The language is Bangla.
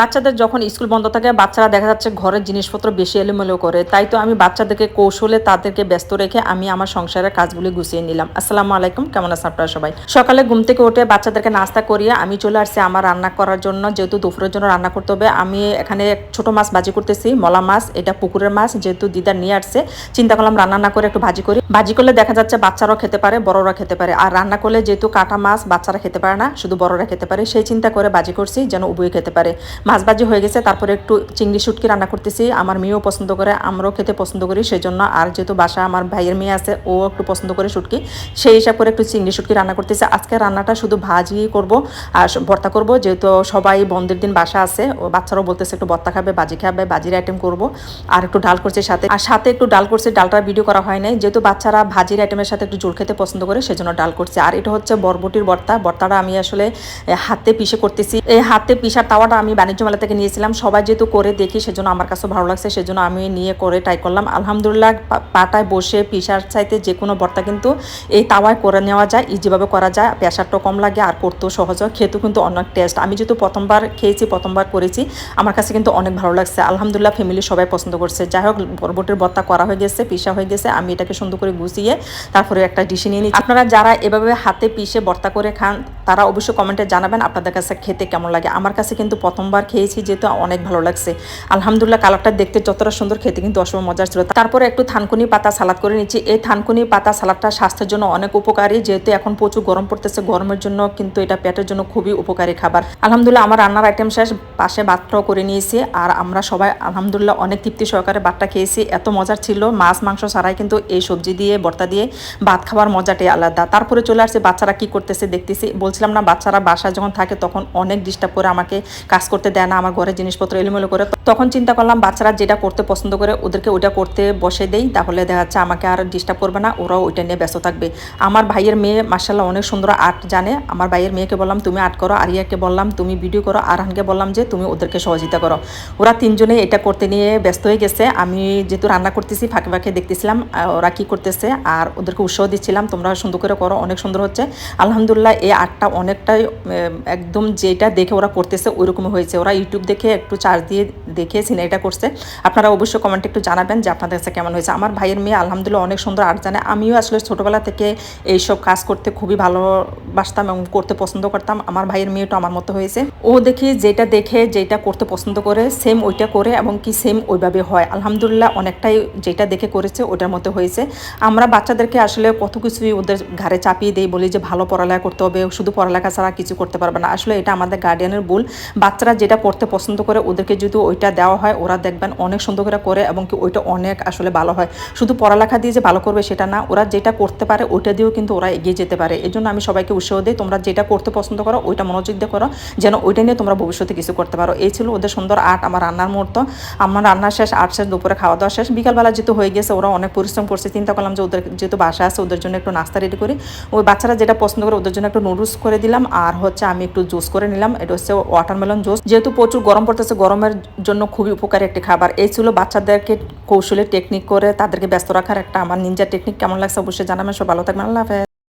বাচ্চাদের যখন স্কুল বন্ধ থাকে, বাচ্চারা দেখা যাচ্ছে ঘরের জিনিসপত্র বেশি এলোমেলো করে। তাই তো আমি বাচ্চাদেরকে কৌশলে তাদেরকে ব্যস্ত রেখে আমি আমার সংসারের কাজগুলি গুছিয়ে নিলাম। আসসালামু আলাইকুম, কেমন আছেন আপনারা সবাই? সকালে ঘুম থেকে উঠে বাচ্চাদেরকে নাস্তা করিয়ে আমি চলে আসছি আমার রান্না করার জন্য। যেহেতু দুপুরের জন্য রান্না করতে হবে, আমি এখানে ছোট মাছ ভাজি করতেছি, মলা মাছ, এটা পুকুরের মাছ, যেহেতু দিদার নিয়ে আসছে। চিন্তা করলাম রান্না না করে একটু ভাজি করি। ভাজি করলে দেখা যাচ্ছে বাচ্চারাও খেতে পারে বড়রা খেতে পারে। আর রান্না করলে যেহেতু কাটা মাছ বাচ্চারা খেতে পারে না, শুধু বড়রা খেতে পারে। সেই চিন্তা করে ভাজি করছি, যেন উভয় খেতে পারে। মাছ ভাজি হয়ে গেছে, তারপরে একটু চিংড়ি শুটকি রান্না করতেছি। আমার মেয়েও পছন্দ করে, আমরাও খেতে পছন্দ করি সেই জন্য আর যেহেতু বাসা আমার ভাইয়ের মেয়ে আছে, ও একটু পছন্দ করে শুটকি, সেই হিসাব করে একটু চিংড়ি শুটকি রান্না করতেছি। আজকে রান্নাটা শুধু ভাজি করব আর ভর্তা করব, যেহেতু সবাই বন্ধের দিন বাসা আছে, ও বাচ্চারাও বলতেছে একটু ভর্তা খাবে, ভাজি খাবে, ভাজির আইটেম করব আর একটু ডাল করছে সাথে। আর সাথে একটু ডাল করছে, ডালটা ভিডিও করা হয় নাই। যেহেতু বাচ্চারা ভাজির আইটেমের সাথে একটু জোর খেতে পছন্দ করে, সেজন্য ডাল করছে। আর এটা হচ্ছে বরবটির ভর্তা। ভর্তাটা আমি আসলে হাতে পিষে করতেছি। এই হাতে পিসার তাওয়াটা আমি বাণিজ্য মেলা থেকে নিয়েছিলাম। সবাই যেহেতু করে দেখি, সেজন্য আমার কাছে ভালো লাগছে, সেজন্য আমি নিয়ে করে ট্রাই করলাম। আলহামদুলিল্লাহ পাটায় বসে পিসার চাইতে যে কোনো ভর্তা কিন্তু এই তাওয়ায় করে নেওয়া যায় ইজিভাবে করা যায়। প্রেশারটাও কম লাগে আর করতেও সহজ হয়, খেতেও কিন্তু অনেক টেস্ট আমি যেহেতু প্রথমবার খেয়েছি, প্রথমবার করেছি, আমার কাছে কিন্তু অনেক ভালো লাগছে। আলহামদুলিল্লাহ ফ্যামিলি সবাই পছন্দ করছে। যাই হোক, বরবটির ভর্তা করা হয়ে গেছে, পিসা হয়ে গেছে, আমি এটাকে সুন্দর করে গুছিয়ে তারপরে একটা ডিশে নিয়ে নিচ্ছি। আপনারা যারা এভাবে হাতে পিষে ভর্তা করে খান, তারা অবশ্যই কমেন্টে জানাবেন, আপনাদের কাছে খেতে কেমন লাগে? আমার কাছে কিন্তু প্রথমবার খেয়েছি, যেহেতু অনেক ভালো লাগছে। আলহামদুলিল্লাহ কালারটা দেখতে যতটা সুন্দর, খেতে কিন্তু অসম্ভব মজার ছিল। তারপরে একটু থানকুনি পাতা সালাদ করে নিচ্ছি। এই থানকুনি পাতা সালাদটা স্বাস্থ্যের জন্য অনেক উপকারী, যেহেতু এখন প্রচুর গরম পড়তেছে। গরমের জন্য কিন্তু এটা পেটের জন্য খুবই উপকারী খাবার। আলহামদুলিল্লাহ আমার রান্নার আইটেম শেষ, পাশে ভাতটাও করে নিয়েছি। আর আমরা সবাই আলহামদুলিল্লাহ অনেক তৃপ্তি সহকারে ভাতটা খেয়েছি। এত মজার ছিল, মাছ, মাংস ছাড়াই কিন্তু এই সবজি দিয়ে, ভর্তা দিয়ে ভাত খাওয়ার মজাটাই আলাদা। তারপরে চলে আসছে, বাচ্চারা কি করতেছে দেখতেছি। বলছিলাম না, বাচ্চারা বাসায় যখন থাকে তখন অনেক ডিস্টার্ব করে আমাকে কাজ করতে দেয় না আমার ঘরের জিনিসপত্র এলোমেলো করে তখন চিন্তা করলাম, বাচ্চারা যেটা করতে পছন্দ করে ওদেরকে ওইটা করতে বসে দেই, তাহলে দেখা যাচ্ছে আমাকে আর ডিস্টার্ব করবে না, ওরাও ওইটা নিয়ে ব্যস্ত থাকবে। আমার ভাইয়ের মেয়ে মার্শাল্লাহ অনেক সুন্দর আর্ট জানে, আমার ভাইয়ের মেয়েকে বললাম, তুমি আর্ট করো, আরিয়াকে বললাম, তুমি ভিডিও করো, আরহানকে বললাম যে, তুমি ওদেরকে সহযোগিতা করো। ওরা তিনজনে এটা করতে নিয়ে ব্যস্ত হয়ে গেছে। আমি যেহেতু রান্না করতেছি, ফাঁকে ফাঁকে দেখতেছিলাম ওরা কি করতেছে, আর ওদেরকে উৎসাহ দিচ্ছিলাম, তোমরা সুন্দর করে করো, অনেক সুন্দর হচ্ছে। আলহামদুলিল্লাহ এই আর্টটা অনেকটাই একদম যেটা দেখে ওরা করতেছে ওইরকম হয়েছে। ওরা ইউটিউব দেখে একটু চার্জ দিয়ে দেখে সিনারিটা করছে। আপনারা অবশ্যই কমেন্টে একটু জানাবেন যে আপনাদের কাছে কেমন হয়েছে। আমার ভাইয়ের মেয়ে আলহামদুলিল্লাহ অনেক সুন্দর আর্ট জানে আমিও আসলে ছোটোবেলা থেকে এইসব কাজ করতে খুবই ভালোবাসতাম এবং করতে পছন্দ করতাম। আমার ভাইয়ের মেয়েটা আমার মতো হয়েছে। ও দেখি, যেটা দেখে, যেটা করতে পছন্দ করে সেম ওইটা করে এবং কি সেম ওইভাবে হয়। আলহামদুলিল্লাহ, অনেকটাই যেটা দেখে করেছে, ওটার মতো হয়েছে। আমরা বাচ্চাদেরকে আসলে কত কিছুই ওদের ঘাড়ে চাপিয়ে দেই বলি যে, ভালো পড়ালেখা করতে হবে, শুধু পড়ালেখা ছাড়া কিছু করতে পারবে না। আসলে এটা আমাদের গার্ডিয়ানের ভুল। বাচ্চারা যেটা করতে পছন্দ করে, ওদেরকে যদি ওইটা দেওয়া হয়, ওরা দেখবেন অনেক সুন্দর করে করে এবং কি ওইটা অনেক আসলে ভালো হয়। শুধু পড়ালেখা দিয়ে যে ভালো করবে সেটা না, ওরা যেটা করতে পারে, ওইটা দিয়েও কিন্তু ওরা এগিয়ে যেতে পারে। এই জন্য আমি সবাইকে দিই তোমরা যেটা করতে পছন্দ করো, ওইটা মনোযোগ দিয়ে করো, যেন ওইটা নিয়ে তোমরা ভবিষ্যতে কিছু করতে পারো। এই ছিল ওদের সুন্দর আর্ট আমার রান্নার মুহূর্ত। আমার রান্না শেষ আর্ট শেষ, দুপুরে খাওয়া দাওয়া শেষ। বিকালবেলা যেহেতু হয়ে গেছে, ওরা অনেক পরিশ্রম করছে। চিন্তা করলাম যে ওদের যেহেতু বাসা আছে, ওদের জন্য একটু নাস্তা রেডি করি। ওই বাচ্চারা যেটা পছন্দ করে, ওদের জন্য একটু নুডলস করে দিলাম। আর হচ্ছে আমি একটু জুস করে নিলাম। এটা হচ্ছে ওয়াটারমেলন জুস যেহেতু প্রচুর গরম পড়তেছে, গরমের জন্য খুবই উপকারী একটি খাবার। এই ছিল বাচ্চাদেরকে কৌশলে টেকনিক করে তাদেরকে ব্যস্ত রাখার একটা আমার নিনজা টেকনিক কেমন লাগছে অবশ্যই জানাবেন। সব ভালো থাকবেন। আল্লাহ হাফেজ।